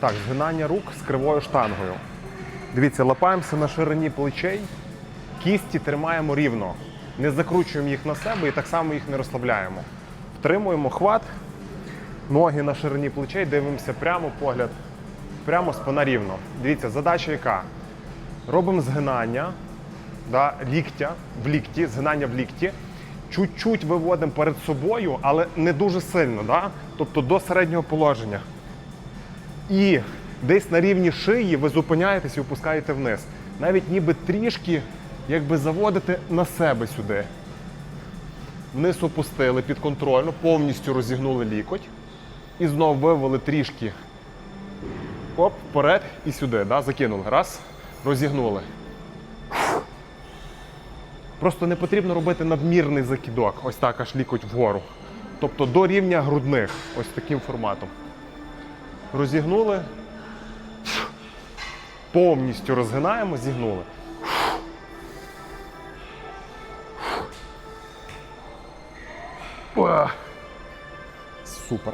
Так, згинання рук з кривою штангою. Дивіться, лапаємося на ширині плечей, кісті тримаємо рівно. Не закручуємо їх на себе і так само їх не розслабляємо. Втримуємо хват, ноги на ширині плечей, дивимося прямо, погляд, прямо спина рівно. Дивіться, задача яка? Робимо згинання да, ліктя в лікті, згинання в лікті. Чуть-чуть виводимо перед собою, але не дуже сильно, да? тобто до середнього положення. І десь на рівні шиї ви зупиняєтесь і опускаєте вниз. Навіть ніби трішки якби заводите на себе сюди. Вниз опустили підконтрольно, повністю розігнули лікоть. І знову вивели трішки. Оп, вперед і сюди. Да? Закинули. Раз, розігнули. Просто не потрібно робити надмірний закидок, ось так аж лікоть вгору. Тобто до рівня грудних, ось таким форматом. Розігнули. Повністю розгинаємо, зігнули. Супер.